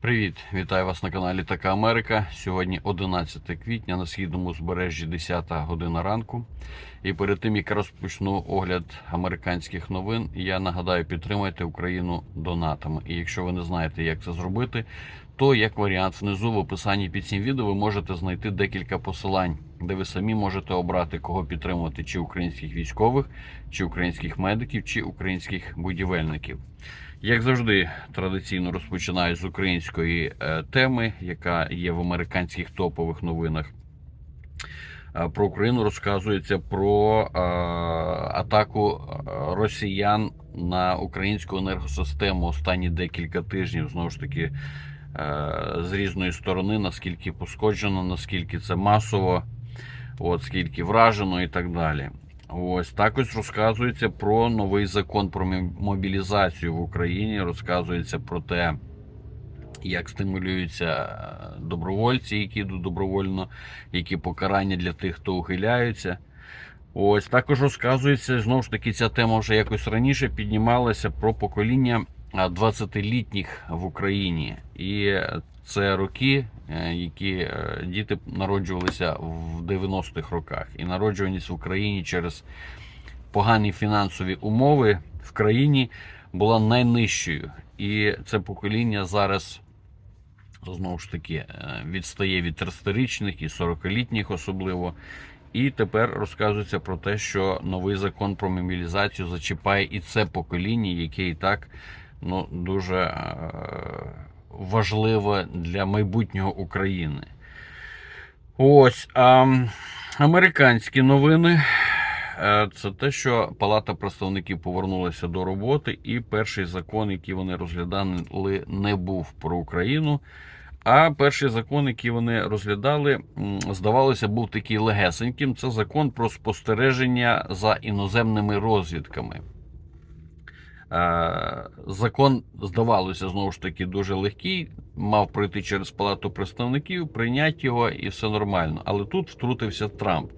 Привіт, вітаю вас на каналі Така Америка. Сьогодні 11 квітня на східному збережжі 10 година ранку. І перед тим як розпочну огляд американських новин, я нагадаю, підтримайте Україну донатами. І якщо ви не знаєте, як це зробити, то як варіант внизу в описанні під цим відео ви можете знайти декілька посилань, де ви самі можете обрати, кого підтримувати: чи українських військових, чи українських медиків, чи українських будівельників. Як завжди, традиційно розпочинаю з української е, теми, яка є в американських топових новинах. Е, Про Україну розказується про е, атаку е, росіян на українську енергосистему останні декілька тижнів. Знову ж таки, з різної сторони, наскільки пошкоджено, наскільки це масово, от скільки вражено і так далі. Ось також розказується про новий закон про мобілізацію в Україні. Розказується про те, як стимулюються е, добровольці, які йдуть добровольно, які покарання для тих, хто ухиляються. Ось також розказується знову ж таки, ця тема вже якось раніше піднімалася про покоління 20-літніх в Україні. І це роки, е, які е, діти народжувалися в 90-х роках. І народжуваність в Україні через погані фінансові умови в країні була найнижчою. І це покоління зараз знову ж таки е, відстає від 30-річних і 40-літніх особливо. І тепер розказується про те, що новий закон про мобілізацію зачіпає і це покоління, яке і так ну, дуже е, важливе для майбутнього України. Ось а, американські новини. Е, Це те, що Палата представників повернулася до роботи, і перший закон, який вони розглядали, не був про Україну. А перший закон, який вони розглядали, здавалося, був такий легесеньким. Це закон про спостереження за іноземними розвідками. Е, Закон, здавалося, знову ж таки, дуже легкий. Мав пройти через Палату представників, прийняти його і все нормально. Але тут втрутився Трамп.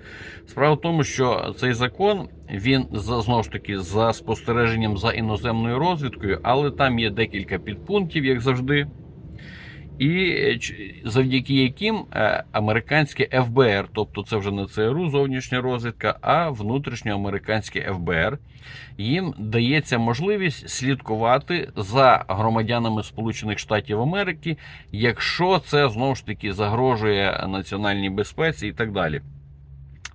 Справа в тому, що цей закон він знову ж таки за спостереженням за іноземною розвідкою, але там є декілька підпунктів, як завжди. І е, завдяки яким е, американське ФБР, тобто це вже не ЦРУ, зовнішня розвідка, а внутрішньоамериканське ФБР, їм дається можливість слідкувати за громадянами Сполучених Штатів Америки, якщо це знову ж таки загрожує національній безпеці і так далі.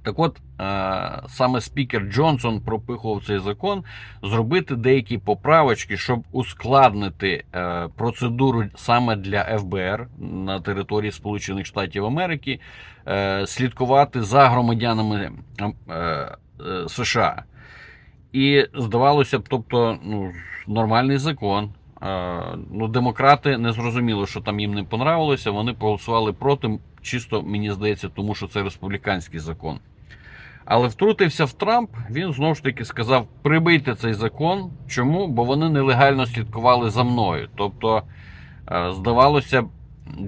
Так от, е, саме спікер Джонсон пропихував цей закон зробити деякі поправочки, щоб ускладнити е, процедуру саме для ФБР на території Сполучених Штатів Америки, е, слідкувати за громадянами США. І здавалося б, тобто, ну, нормальний закон. Ну, демократи не зрозуміло, що там їм не понравилося. Вони проголосували проти, чисто мені здається, тому що це республіканський закон. Але втрутився в Трамп, він знову ж таки сказав: прибийте цей закон. Чому? Бо вони нелегально слідкували за мною. Тобто, е, здавалося,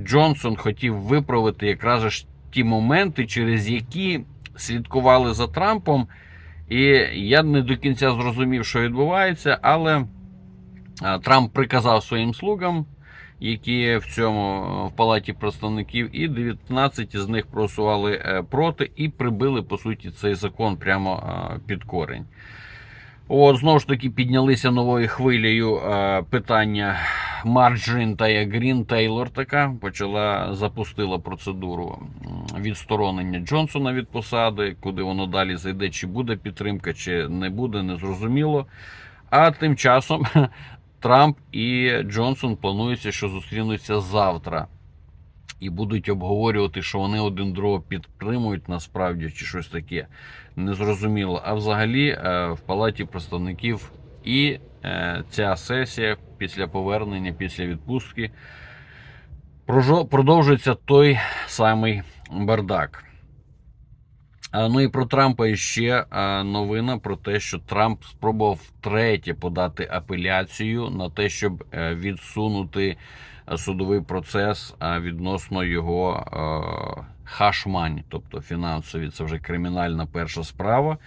Джонсон хотів виправити якраз ж ті моменти, через які слідкували за Трампом. І я не до кінця зрозумів, що відбувається, але е, Трамп приказав своїм слугам, які в цьому е, в палаті представників, і 19 з них проголосували е, проти і прибили по суті цей закон прямо е, під корень. От знову ж таки піднялися новою хвилею питання Марджин та Грін Тейлор така почала запустила процедуру відсторонення Джонсона від посади, куди воно далі зайде, чи буде підтримка, чи не буде, не зрозуміло. А тим часом Трамп і Джонсон планується, що зустрінуться завтра. І будуть обговорювати, що вони один другого підтримують насправді чи щось таке. Незрозуміло. А взагалі е, в палаті представників і е, ця сесія після повернення, після відпустки продовжується той самий бардак. А, Ну і про Трампа ще новина про те, що Трамп спробував втретє подати апеляцію на те, щоб е, відсунути е, судовий процес відносно його хашмань, тобто фінансові. Це вже кримінальна перша справа.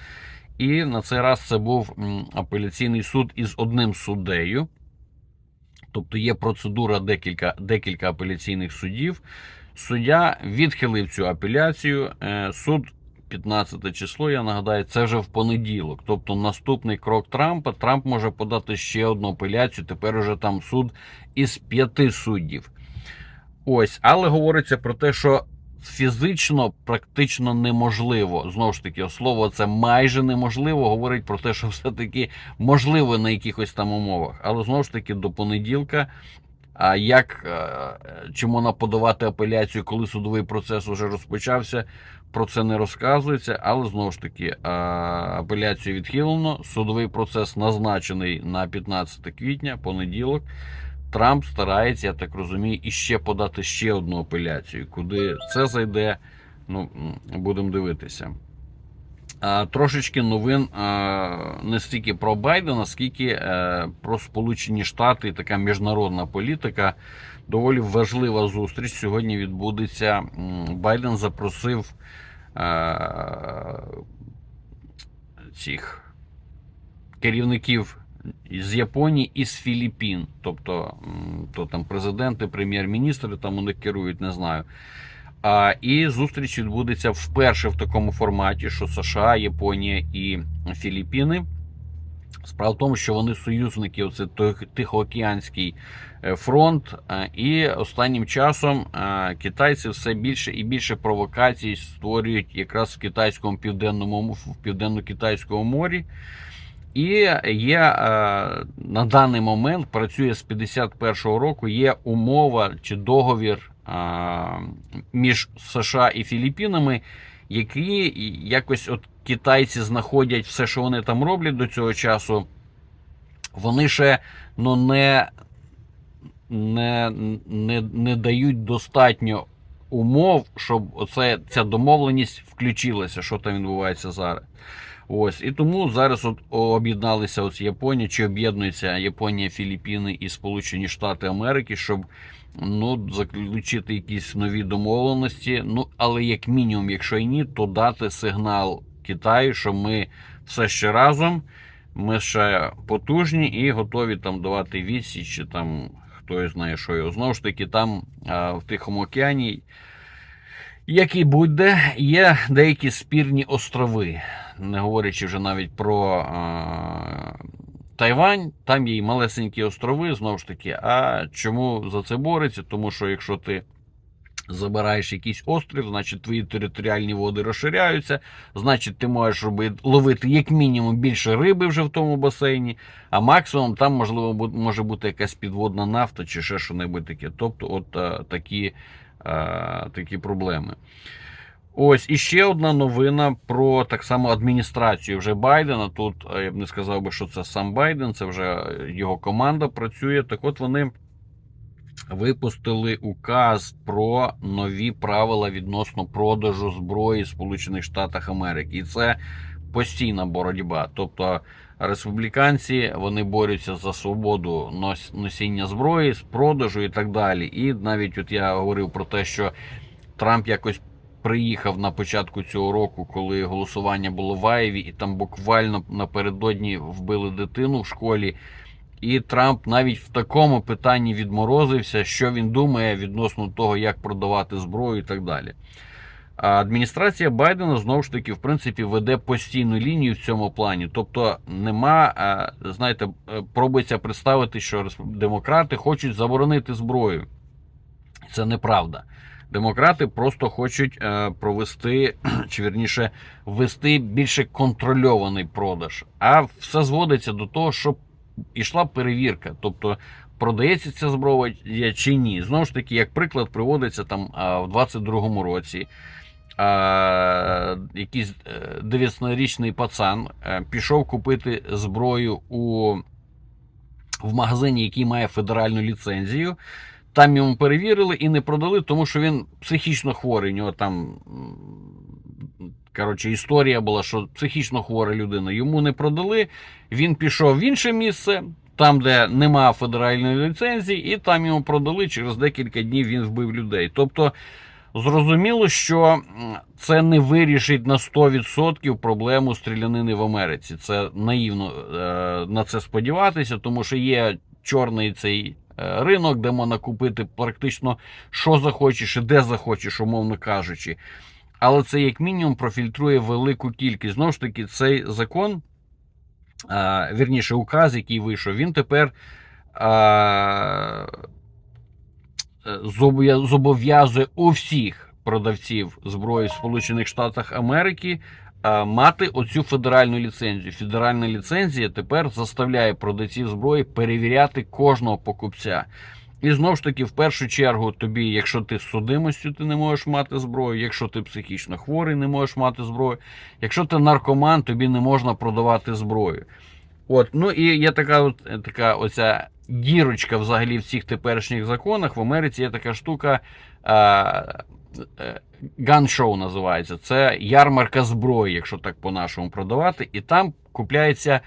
І на цей раз це був апеляційний суд із одним суддею. Тобто є процедура декілька, декілька апеляційних судів. Суддя відхилив цю апеляцію. Е, Суд 15 число, я нагадаю, це вже в понеділок. Тобто наступний крок Трампа. Трамп може подати ще одну апеляцію. Тепер уже там суд із п'яти суддів. Ось, але говориться про те, що фізично практично неможливо. Знову ж таки, слово це майже неможливо. Говорить про те, що все-таки можливо на якихось там умовах. Але знову ж таки, до понеділка. А як е, чи можна подавати апеляцію, коли судовий процес уже розпочався, про це не розказується. Але знову ж таки, апеляцію відхилено. Судовий процес назначений на 15 квітня, понеділок. Трамп старається, я так розумію, іще подати ще одну апеляцію. Куди це зайде, ну будемо дивитися. Трошечки новин не стільки про Байдена, скільки е, про Сполучені Штати і така міжнародна політика. Доволі важлива зустріч. Сьогодні відбудеться. Байден запросив е, цих керівників з Японії і з Філіппін. Тобто, то там президенти, прем'єр-міністри там у них керують, не знаю. А, і зустріч відбудеться вперше в такому форматі, що США, Японія і Філіппіни. Справа в тому, що вони союзники, оце Тихоокеанський е, фронт. е, І останнім часом е, китайці все більше і більше провокацій створюють якраз в китайському південному в південно-китайському морі. І є на даний момент працює з 51-го року. Є умова чи договір між США і Філіппінами, які якось от китайці знаходять все, що вони там роблять до цього часу. Вони ще ну, не, не, не, не дають достатньо умов, щоб оце, ця домовленість включилася, що там відбувається зараз. Ось і тому зараз от об'єдналися Японія, чи об'єднуються Японія, Філіппіни і Сполучені Штати Америки, щоб ну заключити якісь нові домовленості. Ну але як мінімум, якщо і ні, то дати сигнал Китаю, що ми все ще разом, ми ще потужні і готові там давати відсіч, чи там хто знає, що його знову ж таки там в Тихому океані. Як і будь-де, є деякі спірні острови, не говорячи вже навіть про Тайвань, там є і малесенькі острови, знову ж таки. А чому за це бореться? Тому що якщо ти забираєш якийсь острів, значить твої територіальні води розширяються, значить ти можеш робити, ловити як мінімум більше риби вже в тому басейні, а максимум там можливо може бути якась підводна нафта чи ще що-небудь таке. Тобто, от е, такі е, такі проблеми. Ось і ще одна новина про так само адміністрацію вже Байдена. Тут е, я б не сказав би, що це сам Байден, це вже його команда працює. Так от вони випустили указ про нові правила відносно продажу зброї Сполучених Штатах Америки. І це постійна боротьба. Тобто республіканці вони борються за свободу носіння зброї, з продажу і так далі. І навіть от я говорив про те, що Трамп якось. Приїхав на початку цього року, коли голосування було в Аєві, і там буквально напередодні вбили дитину в школі. І Трамп навіть в такому питанні відморозився, що він думає відносно того, як продавати зброю і так далі. А адміністрація Байдена знову ж таки, в принципі, веде постійну лінію в цьому плані. Тобто, нема, знаєте, е, пробується представити, що демократи хочуть заборонити зброю. Це неправда. Демократи просто хочуть е, провести, чи вірніше, ввести більше контрольований продаж. А все зводиться до того, щоб ішла перевірка. Тобто продається ця зброя чи ні. Знову ж таки, як приклад, приводиться там в 22-му році. А, якийсь е, 9-річний пацан е, пішов купити зброю у, в магазині, який має федеральну ліцензію. Там йому перевірили і не продали, тому що він психічно хворий. У нього там коротше, історія була, що психічно хвора людина. Йому не продали. Він пішов в інше місце, там, де нема федеральної ліцензії, і там йому продали. Через декілька днів він вбив людей. Тобто, зрозуміло, що це не вирішить на 100% проблему стрілянини в Америці. Це наївно е, на це сподіватися, тому що є чорний цей ринок, де можна купити практично що захочеш і де захочеш, умовно кажучи. Але це як мінімум профільтрує велику кількість. Знову ж таки, цей закон, вірніше, указ, який вийшов, він тепер зобов'язує у всіх продавців зброї в Сполучених Штатах Америки мати оцю федеральну ліцензію. Федеральна ліцензія тепер заставляє продавців зброї перевіряти кожного покупця. І знову ж таки, в першу чергу, тобі, якщо ти з судимостю, ти не можеш мати зброю, якщо ти психічно хворий, не можеш мати зброю, якщо ти наркоман, тобі не можна продавати зброю. От, ну і є така, от, е, така оця дірочка взагалі в цих теперішніх законах. В Америці є така штука. Gun-show називається. Це ярмарка зброї, якщо так по-нашому продавати. І там купляється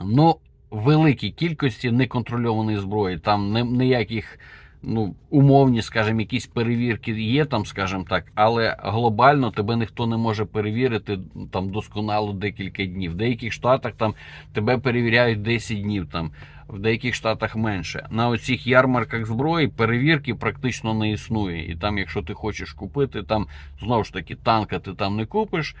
ну, великій кількості неконтрольованої зброї. Там ніяких ну, умовні, скажімо, якісь перевірки є там, скажімо так, але глобально тебе ніхто не може перевірити там досконало декілька днів. В деяких штатах там тебе перевіряють 10 днів, там, в деяких штатах менше. На оцих ярмарках зброї перевірки практично не існує. І там, якщо ти хочеш купити, там знову ж таки танка ти там не купиш.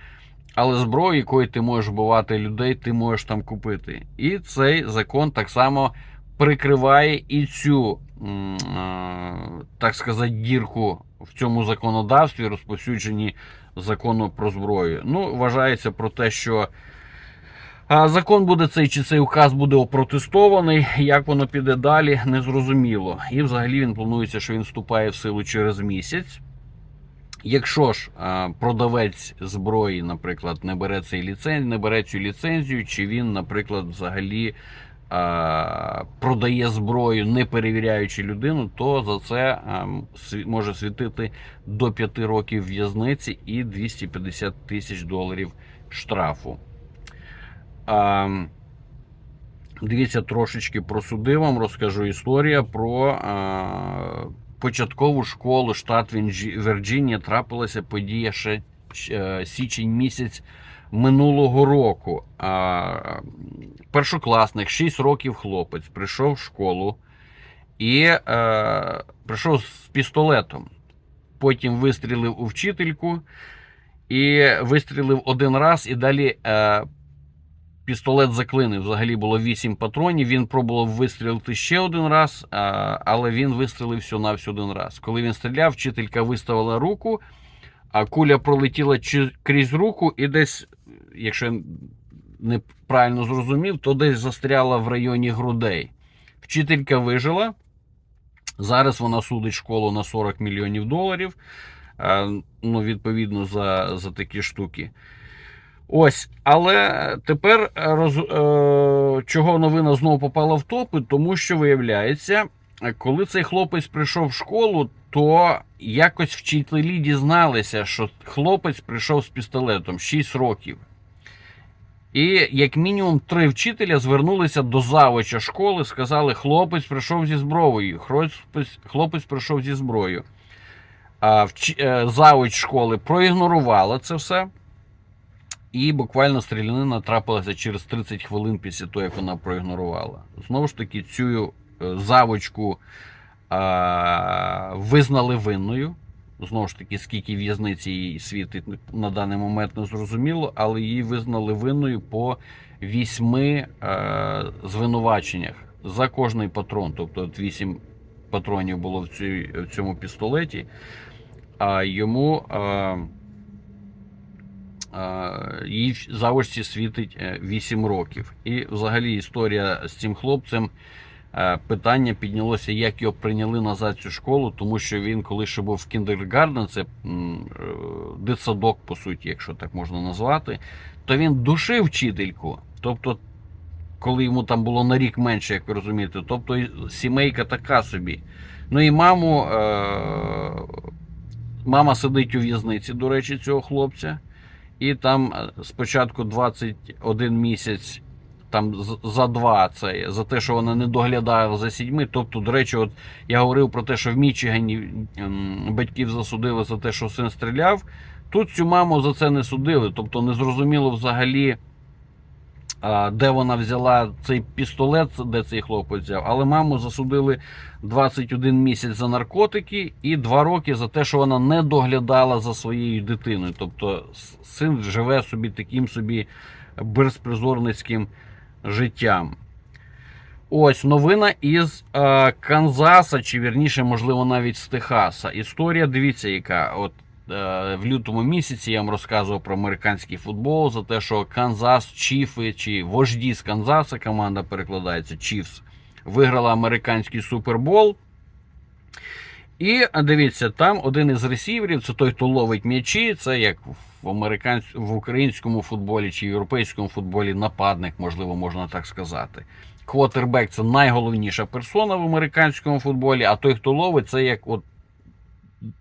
Але зброю, якою ти можеш вбивати людей, ти можеш там купити. І цей закон так само прикриває і цю, так сказати, дірку в цьому законодавстві, розповсюдженні закону про зброю. Ну, вважається про те, що закон буде цей чи цей указ буде опротестований. Як воно піде далі, незрозуміло. І взагалі він планується, що він вступає в силу через місяць. Якщо ж продавець зброї, наприклад, не бере цей ліценз, не бере цю ліцензію, чи він, наприклад, взагалі продає зброю, не перевіряючи людину, то за це може світити до 5 років в'язниці і 250 тисяч доларів штрафу. А, Дивіться, трошечки про суди вам розкажу історія про а, початкову школу штат Вірджинія. Трапилася подія ще е, січень місяць минулого року. А, першокласник, 6 років хлопець, прийшов в школу і е, прийшов з пістолетом. Потім вистрілив у вчительку і вистрілив один раз, і далі е, пістолет заклинив. Взагалі було 8 патронів. Він пробував вистрілити ще один раз, але він вистрілив всього на один раз. Коли він стріляв, вчителька виставила руку, а куля пролетіла крізь руку і десь, якщо я неправильно зрозумів, то десь застряла в районі грудей. Вчителька вижила. Зараз вона судить школу на 40 мільйонів доларів. Ну, відповідно, за, за такі штуки. Ось, але тепер роз, е, чого новина знову попала в топи, тому що виявляється, коли цей хлопець прийшов в школу, то якось вчителі дізналися, що хлопець прийшов з пістолетом 6 років. І як мінімум три вчителя звернулися до завуча школи, сказали, хлопець прийшов зі зброєю. Хлопець, хлопець прийшов зі зброєю. А вч, е, завуч школи проігнорувала це все. І буквально стрілянина трапилася через 30 хвилин після того, як вона проігнорувала. Знову ж таки, цю е, завочку а, визнали винною. Знову ж таки, скільки в'язниці їй світить на даний момент не зрозуміло, але її визнали винною по вісьми е, звинуваченнях за кожний патрон. Тобто от вісім патронів було в, цій, в цьому пістолеті, а йому. Е, Е, їй в завжди світить 8 років. І взагалі історія з цим хлопцем. е, Питання піднялося, як його прийняли назад цю школу, тому що він, коли ще був в кіндергарден, це е, дитсадок, по суті, якщо так можна назвати, то він душив вчительку. Тобто, коли йому там було на рік менше, як ви розумієте, тобто сімейка така собі. Ну і маму, е, мама сидить у в'язниці, до речі, цього хлопця. І там е, спочатку 21 місяць, там за два це за те, що вона не доглядає за сідьми. Тобто, до речі, от я говорив про те, що в Мічигані батьків засудили за те, що син стріляв. Тут цю маму за це не судили. Тобто, не зрозуміло взагалі, де вона взяла цей пістолет, де цей хлопець взяв. Але маму засудили 21 місяць за наркотики і 2 роки за те, що вона не доглядала за своєю дитиною. Тобто син живе собі таким собі безпризорницьким життям. Ось новина із е, Канзаса, чи вірніше, можливо, навіть з Техаса. Історія, дивіться, яка. От в лютому місяці я вам розказував про американський футбол, за те, що Канзас, Чіфи чи вожді з Канзаса, команда перекладається Чіфс, виграла американський супербол. І дивіться, там один із ресіверів, це той, хто ловить м'ячі, це як в, американсь... в українському футболі чи європейському футболі нападник, можливо, можна так сказати. Квотербек це найголовніша персона в американському футболі, а той, хто ловить, це як от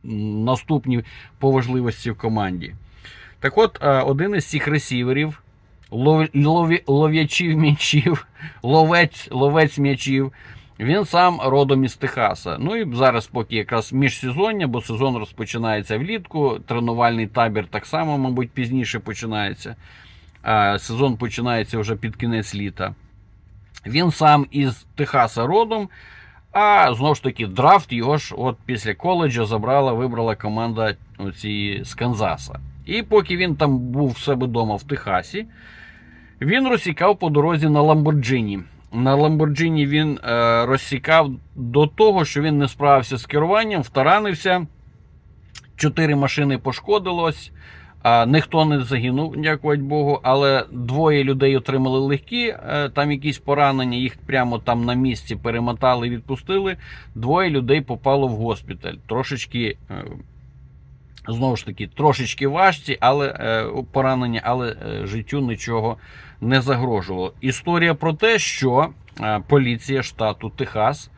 наступні по важливості в команді. Так от, е, один із цих ресіверів, лов, лові, лов'ячів м'ячів, ловець, ловець м'ячів, він сам родом із Техаса. Ну і зараз, поки якраз міжсезоння, бо сезон розпочинається влітку, тренувальний табір так само, мабуть, пізніше починається. Сезон починається вже під кінець літа. Він сам із Техаса родом. А знову ж таки, драфт його ж от після коледжа забрала, вибрала команда оці, з Канзаса. І поки він там був в себе вдома в Техасі, він розсікав по дорозі на Ламборджині. На Ламборджині він е, розсікав до того, що він не справився з керуванням, втаранився. Чотири машини пошкодилось. Ніхто не загинув, дякувати Богу, але двоє людей отримали легкі, е, там якісь поранення, їх прямо там на місці перемотали відпустили. Двоє людей попало в госпіталь. Трошечки, е, знову ж таки, трошечки важчі, але е, поранення, але життю нічого не загрожувало. Історія про те, що поліція штату Техас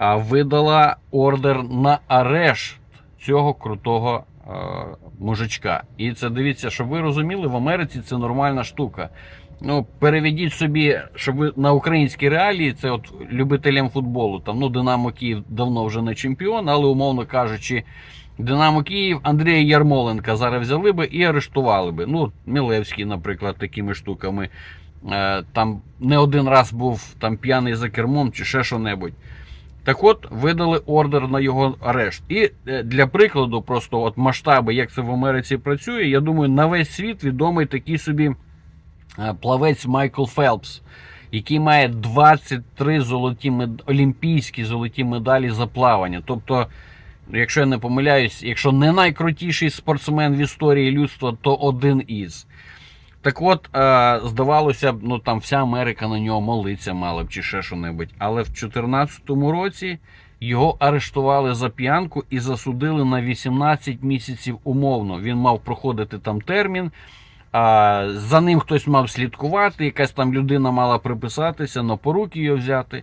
видала ордер на арешт цього крутого мужичка. І це дивіться, щоб ви розуміли, в Америці це нормальна штука. Ну, переведіть собі, щоб ви на українські реалії, це от любителям футболу. Там ну Динамо Київ давно вже не чемпіон, але умовно кажучи, Динамо Київ Андрія Ярмоленка зараз взяли би і арештували би. Ну, Мілевський, наприклад, такими штуками. Е, Там не один раз був там п'яний за кермом чи ще що-небудь. Так от, видали ордер на його арешт. І е, для прикладу, просто от масштаби, як це в Америці працює, я думаю, на весь світ відомий такий собі е, плавець Майкл Фелпс, який має 23 золоті мед... олімпійські золоті медалі за плавання. Тобто, якщо я не помиляюсь, якщо не найкрутіший спортсмен в історії людства, то один із. Так от, е, здавалося б, ну там вся Америка на нього молиться мала б чи ще що-небудь. Але в 2014 році його арештували за п'янку і засудили на 18 місяців умовно. Він мав проходити там термін. А, за ним хтось мав слідкувати, якась там людина мала приписатися, на поруки його взяти.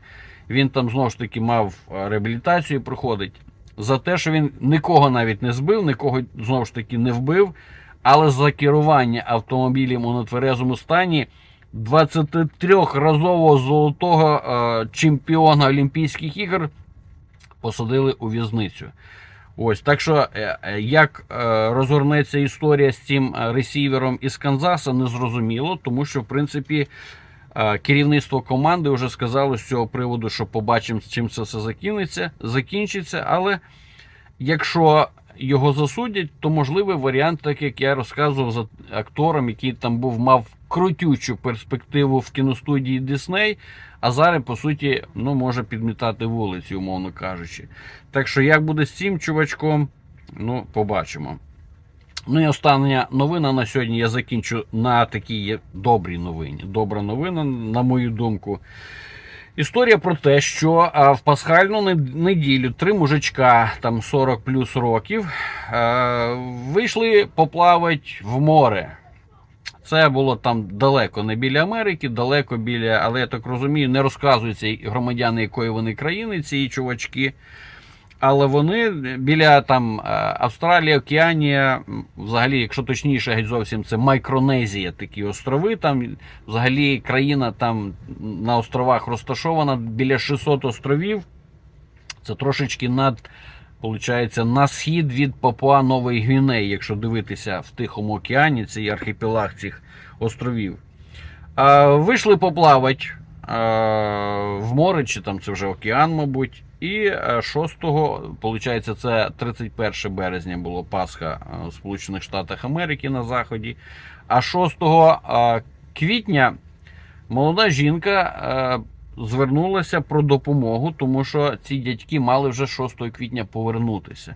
Він там знову ж таки мав е, реабілітацію проходить. За те, що він нікого навіть не збив, нікого знову ж таки не вбив. Але за керування автомобілем у нетверезому стані 23-разового золотого е, чемпіона Олімпійських ігор посадили у в'язницю. Ось так що, е, е, як розгорнеться історія з цим ресівером із Канзаса, не зрозуміло, тому що, в принципі, керівництво команди вже сказало з цього приводу, що побачимо, з чим це все закінчиться. Але якщо його засудять, то можливий варіант, так як я розказував за актором, який там був, мав крутючу перспективу в кіностудії Дисней, а зараз, по суті, ну, може підмітати вулиці, умовно кажучи. Так що, як буде з цим чувачком, ну, побачимо. Ну і остання новина на сьогодні я закінчу на такій добрій новині. Добра новина, на мою думку. Історія про те, що в пасхальну неділю три мужичка, там 40 плюс років, е, вийшли поплавати в море. Це було там далеко, не біля Америки, далеко біля, але я так розумію, не розказуються громадяни якої вони країни, ці чувачки. Але вони біля там е, Австралія, Океанія, взагалі, якщо точніше, геть зовсім це Майкронезія, такі острови. Там взагалі країна там на островах розташована біля 600 островів. Це трошечки над, получається, на схід від Папуа Нової Гвінеї, якщо дивитися в Тихому океані, цей архіпелаг цих островів. Вийшли поплавати в море, чи там це вже океан, мабуть. І е, 6-го, виходить, це 31 березня було Пасха е, в Сполучених Штатах Америки на Заході. А 6 е, квітня молода жінка е, звернулася про допомогу, тому що ці дядьки мали вже 6 квітня повернутися.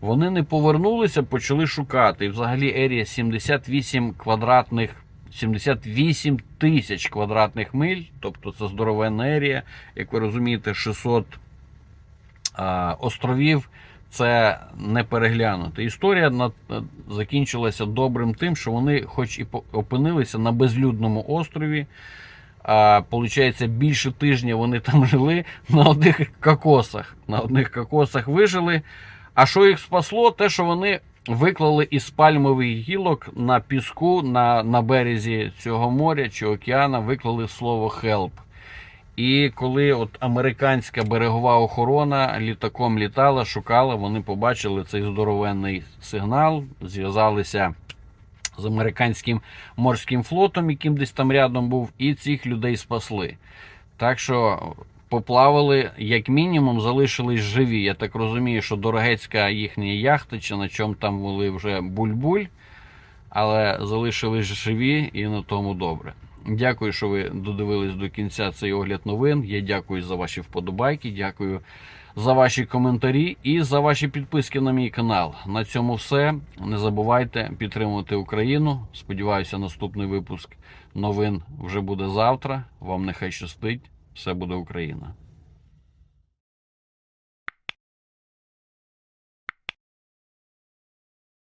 Вони не повернулися, почали шукати. І взагалі ерія 78 квадратних 78 тисяч квадратних миль, тобто це здоровенна ерія, як ви розумієте, 600 а, островів. Це не переглянути. Історія на, закінчилася добрим тим, що вони, хоч і опинилися на безлюдному острові, а, получається, більше тижня вони там жили на одних кокосах. На одних кокосах вижили. А що їх спасло? Те, що вони виклали із пальмових гілок на піску на, на березі цього моря чи океана, виклали слово «help». І коли от американська берегова охорона літаком літала, шукала, вони побачили цей здоровенний сигнал, зв'язалися з американським морським флотом, яким десь там рядом був, і цих людей спасли. Так що поплавали, як мінімум, залишились живі. Я так розумію, що дорогецька їхня яхта, чи на чому там були вже буль-буль, але залишились живі і на тому добре. Дякую, що ви додивились до кінця цей огляд новин. Я дякую за ваші вподобайки, дякую за ваші коментарі і за ваші підписки на мій канал. На цьому все. Не забувайте підтримувати Україну. Сподіваюся, наступний випуск новин вже буде завтра. Вам нехай щастить. Все буде Україна.